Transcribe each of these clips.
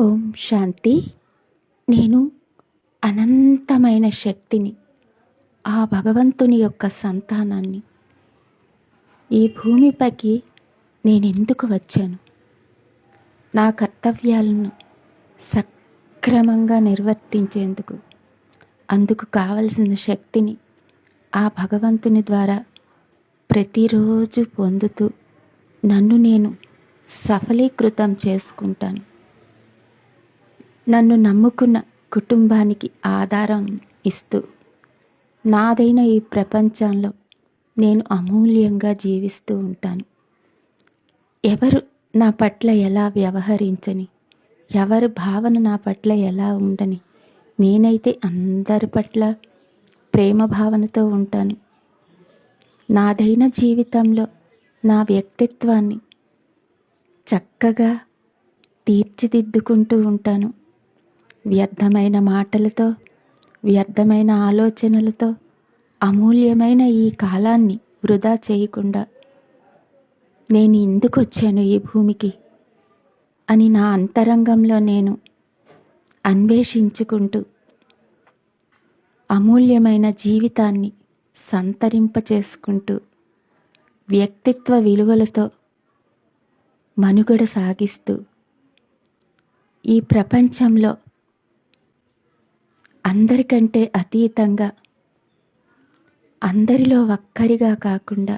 ఓం శాంతి. నేను అనంతమైన శక్తిని ఆ భగవంతుని యొక్క సంతానాన్ని ఈ భూమిపైకి నేను ఎందుకు వచ్చాను? నా కర్తవ్యాలను సక్రమంగా నిర్వర్తించేందుకు అందుకు కావలసిన శక్తిని ఆ భగవంతుని ద్వారా ప్రతిరోజు పొందుతూ నన్ను నేను సఫలీకృతం చేసుకుంటాను. నన్ను నమ్ముకున్న కుటుంబానికి ఆధారం ఇస్తూ నాదైన ఈ ప్రపంచంలో నేను అమూల్యంగా జీవిస్తూ ఉంటాను. ఎవరు నా పట్ల ఎలా వ్యవహరించని ఎవరి భావన నా పట్ల ఎలా ఉండని నేనైతే అందరి పట్ల ప్రేమ భావనతో ఉంటాను. నాదైన జీవితంలో నా వ్యక్తిత్వాన్ని చక్కగా తీర్చిదిద్దుకుంటూ ఉంటాను. వ్యర్థమైన మాటలతో వ్యర్థమైన ఆలోచనలతో అమూల్యమైన ఈ కాలాన్ని వృధా చేయకుండా నేను ఎందుకు వచ్చాను ఈ భూమికి అని నా అంతరంగంలో నేను అన్వేషించుకుంటూ అమూల్యమైన జీవితాన్ని సంతరింపచేసుకుంటూ వ్యక్తిత్వ విలువలతో మనుగడ సాగిస్తూ ఈ ప్రపంచంలో అందరికంటే అతీతంగా అందరిలో ఒక్కరిగా కాకుండా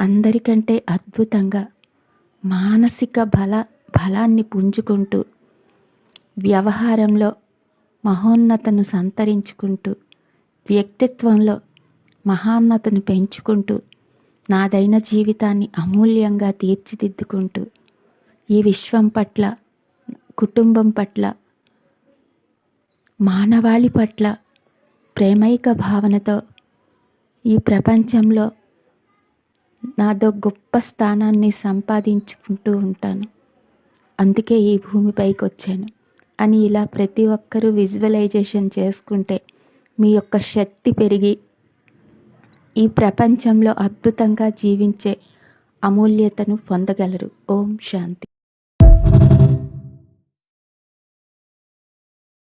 అందరికంటే అద్భుతంగా మానసిక బల బలాన్ని పుంజుకుంటూ వ్యవహారంలో మహోన్నతను సంతరించుకుంటూ వ్యక్తిత్వంలో మహాన్నతను పెంచుకుంటూ నాదైన జీవితాన్ని అమూల్యంగా తీర్చిదిద్దుకుంటూ ఈ విశ్వం పట్ల కుటుంబం పట్ల మానవాళి పట్ల ప్రేమైక భావనతో ఈ ప్రపంచంలో నాదో గొప్ప స్థానాన్ని సంపాదించుకుంటూ ఉంటాను. అందుకే ఈ భూమిపైకి వచ్చాను అని ఇలా ప్రతి ఒక్కరూ విజువలైజేషన్ చేసుకుంటే మీ యొక్క శక్తి పెరిగి ఈ ప్రపంచంలో అద్భుతంగా జీవించే అమూల్యతను పొందగలరు. ఓం శాంతి.